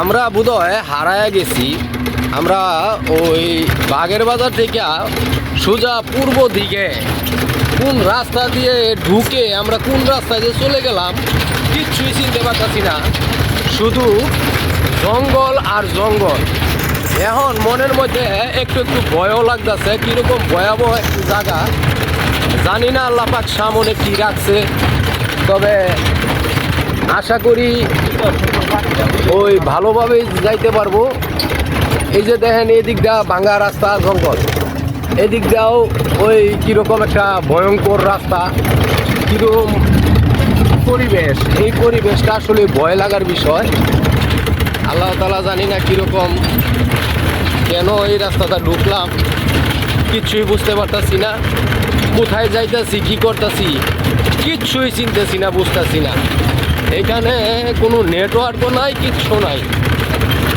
আমরা বোধহয় হারায় গেছি। আমরা ওই বাগের বাজার থেকে সোজা পূর্ব দিকে কোন রাস্তা দিয়ে ঢুকে আমরা কোন রাস্তা দিয়ে চলে গেলাম কিচ্ছুই চিনতে পারতাছি না। শুধু জঙ্গল আর জঙ্গল। এখন মনের মধ্যে একটু একটু ভয়ও লাগতেছে, কীরকম ভয়াবহ একটি জায়গা। জানি না আল্লাপাক সামনে কি রাখছে। তবে আশা করি ওই ভালোভাবেই যাইতে পারব। এই যে দেখেন, এদিক দা ভাঙ্গা রাস্তা, জঙ্গল। এদিক দাও ওই কীরকম একটা ভয়ঙ্কর রাস্তা। কীরকম পরিবেশ। এই পরিবেশটা আসলে ভয় লাগার বিষয়। আল্লাহ তালা জানি না কীরকম কেন এই রাস্তাটা ঢুকলাম। কিচ্ছুই বুঝতে পারতাছি না। কোথায় যাইতাছি, কি করতাছি কিচ্ছুই চিনতেছি না, বুঝতেছি না। এখানে কোনো নেটওয়ার্কও নাই, কিচ্ছু নাই।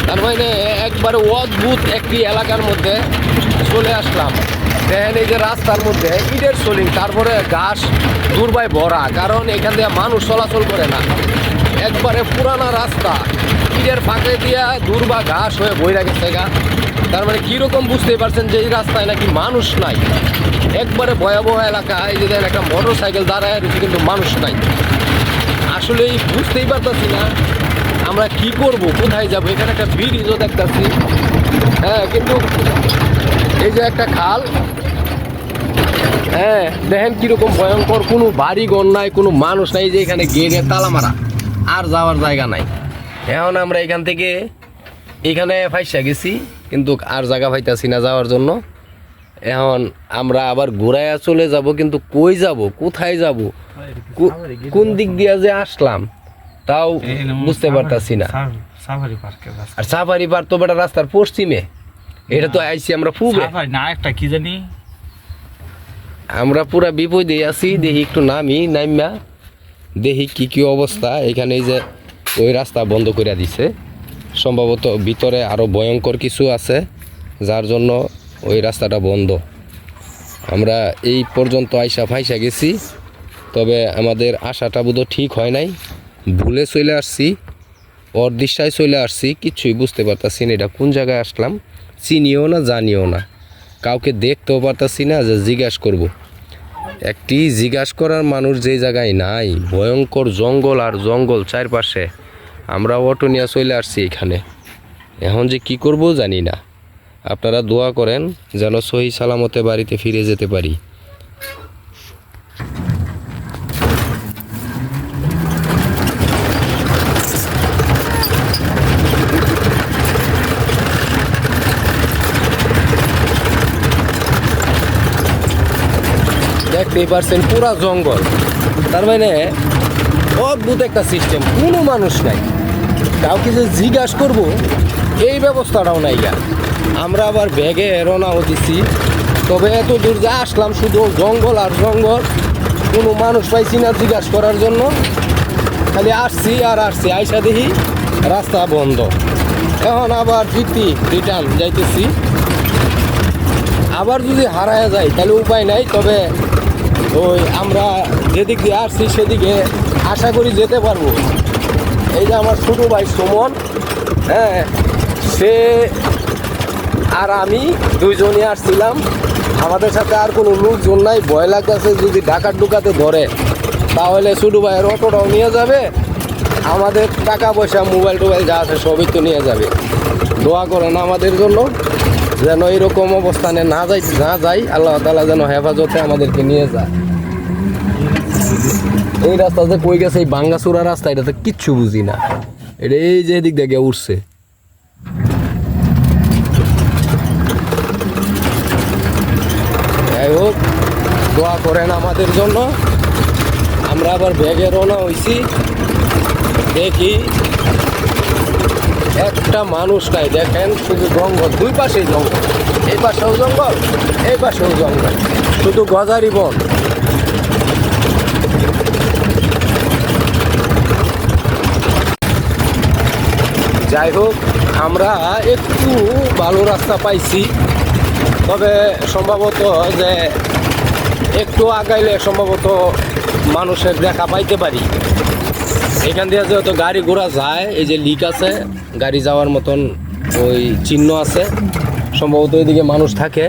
তার মানে একবারে অদ্ভুত একটি এলাকার মধ্যে চলে আসলাম। দেখেন এই যে রাস্তার মধ্যে ইটের সোলিং, তারপরে ঘাস, দুর্বায় ভরা, কারণ এখান দিয়ে মানুষ চলাচল করে না। একবারে পুরানা রাস্তা, ইটের ফাঁকে দিয়া দুর্বা ঘাস হয়ে বইরা গেছে গা। তার মানে কীরকম বুঝতেই পারছেন যে এই রাস্তায় নাকি মানুষ নাই? একবারে ভয়াবহ এলাকা, এই যে একটা মোটর সাইকেল দাঁড়ায় কিন্তু মানুষ নাই। আসলে বুঝতেই পারতাছি না আমরা কি করব, কোথায় যাব? এখানে একটা ব্রিজও দেখতাছি। হ্যাঁ কিন্তু এই যে একটা খাল হ্যাঁ দেখেন কীরকম ভয়ঙ্কর। কোনো বাড়ি ঘর নাই, কোনো মানুষ নাই যে এখানে গেটে তালা মারা। আর যাওয়ার জায়গা নাই। এখন আমরা এখান থেকে এখানে ফাইসা গেছি, কিন্তু আর জায়গা পাইতাছি না যাওয়ার জন্য। এখন আমরা আবার ঘুরাইয়া চলে যাব কিন্তু কই যাব কোথায় যাব? কোন দিক দিয়ে যে আসলাম তাও বুঝতে পারতাছি না। আর সাফারি পার তো বেটা রাস্তার পশ্চিমে। এটা তো আইছি আমরা পূবে। না একটা কি জানি? আমরা পুরা বিপদে আছি দেখি একটু নামি নাইমা। দেখি কি কি অবস্থা। এখানে যে ওই রাস্তা বন্ধ করে দিছে। সম্ভবত ভিতরে আরও ভয়ঙ্কর কিছু আছে যার জন্য ওই রাস্তাটা বন্ধ। আমরা এই পর্যন্ত আইসা ফাইসা গেছি, তবে আমাদের আশাটা বোধ ঠিক হয় নাই। ভুলে চলে আসছি অর্দিশায় চলে আসছি কিচ্ছুই বুঝতে পারতাছি না এটা কোন জায়গায় আসলাম, চিনিও না, জানিও না। কাউকে দেখতেও পারতাছি না যে জিজ্ঞাসা করব। একটি জিজ্ঞাসা করার মানুষ যে জায়গায় নাই, ভয়ঙ্কর জঙ্গল আর জঙ্গল চারপাশে। আমরা অটো নিয়ে চলে আসছি এখানে। এখন যে কি করব জানি না। আপনারা দোয়া করেন যেন সহি সালামতে বাড়িতে ফিরে যেতে পারি। পারছেন পুরা জঙ্গল। তার মানে অদ্ভুত একটা সিস্টেম কোনো মানুষ নাই। কাউকে যে জিজ্ঞাসা করব, এই ব্যবস্থাটাও নাই গা আমরা আবার ব্যাগে রওনাও দিছি। তবে এত দূর যে আসলাম শুধু জঙ্গল আর জঙ্গল, কোনো মানুষ পাইছি না জিজ্ঞাসা করার জন্য। খালি আসছি আর আসছি, আইসা দেখি রাস্তা বন্ধ। এখন আবার ফিরতি রিটার্ন যাইতেছি। আবার যদি হারায় যায়, তাহলে উপায় নাই, তবে ওই আমরা যেদিক দিয়ে আসছি, সেদিকে আশা করি যেতে পারব। এই যে আমার ছোটো ভাই সুমন হ্যাঁ সে আর আমি দুইজনই আসছিলাম। আমাদের সাথে আর কোনো লোকজন নাই। ভয় লাগতেছে যদি ঢাকার ঢুকাতে ধরে, তাহলে ছোটো ভাইয়ের অটোটাও নিয়ে যাবে, আমাদের টাকা পয়সা মোবাইল টোবাইল যা আছে সবই তো নিয়ে যাবে। দোয়া করেন আমাদের জন্য, যেন এরকম অবস্থানে না যাই না যাই, আল্লাহ তালা যেন হেফাজতে আমাদেরকে নিয়ে যায়। এই রাস্তা যে কই গেছে, এই বাঙ্গাসুরা রাস্তা এটাতে কিচ্ছু বুঝি না। এটা এই যে এদিক দিয়ে উঠছে। দোয়া করেন আমাদের জন্য। আমরা আবার ব্যাগে রওনা হয়েছি দেখি একটা মানুষ নাই, দেখেন শুধু জঙ্গল, দুই পাশেই জঙ্গল। এই পাশেও জঙ্গল, এই পাশেও জঙ্গল। শুধু গজারি বন। যাই হোক, আমরা একটু ভালো রাস্তা পাইছি। তবে সম্ভবত যে একটু আগাইলে সম্ভবত মানুষের দেখা পাইতে পারি। এখান দিয়ে যেহেতু গাড়ি ঘোড়া যায়, এই যে লিক আছে, গাড়ি যাওয়ার মতন ওই চিহ্ন আছে, সম্ভবত ওইদিকে মানুষ থাকে।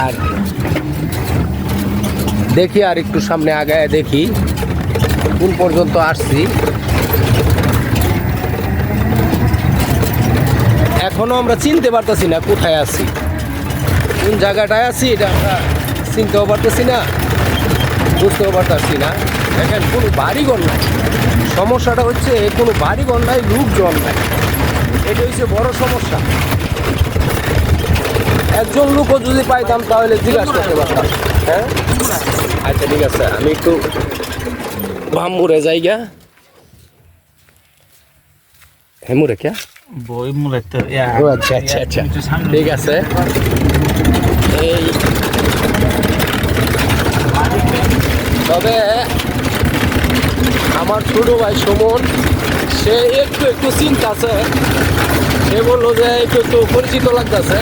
আর দেখি আর একটু সামনে আগায় দেখি, কোন পর্যন্ত আসছি। এখনও আমরা চিনতে পারতেছি না কোথায় আছি। কোন জায়গাটায় আছি এটা আমরা চিনতেও পারতেছি না। বুঝতেও পারতেছি না। দেখেন কোনো বাড়িঘর নাই। সমস্যাটা হচ্ছে কোনো বাড়িঘর নাই লোকজন নাই। এটা হচ্ছে বড় সমস্যা। একজন লোকও যদি পাইতাম তাহলে জিজ্ঞাসা করতে পারতাম। হ্যাঁ? আচ্ছা ঠিক আছে। আমি একটু বাম্বুরে যাইগা হেমুরে কে? বই মূলে তো আচ্ছা আচ্ছা আচ্ছা। ঠিক আছে। এই তবে আমার ছোট ভাই সুমন, সে একটু একটু চিন্তা আছে সে বলল যে একটু একটু পরিচিত লাগতেছে।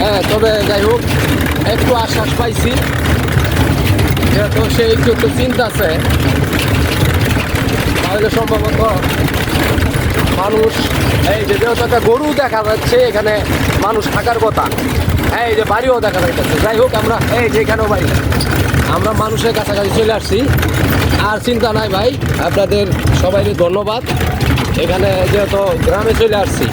হ্যাঁ তবে যাই হোক, একটু আশ্বাস পাইছি। যেহেতু সে একটু একটু চিন্তা আছে তাহলে সম্ভবত মানুষ, এই যে যেহেতু একটা গরু দেখা যাচ্ছে, এখানে মানুষ থাকার কথা হ্যাঁ এই যে বাড়িও দেখা যাচ্ছে যাই হোক, আমরা এই যে এখানেও বাড়ি। আমরা মানুষের কাছাকাছি চলে আসছি। আর চিন্তা নাই ভাই, আপনাদের সবাইকে ধন্যবাদ। এখানে যেহেতু গ্রামে চলে আসছি।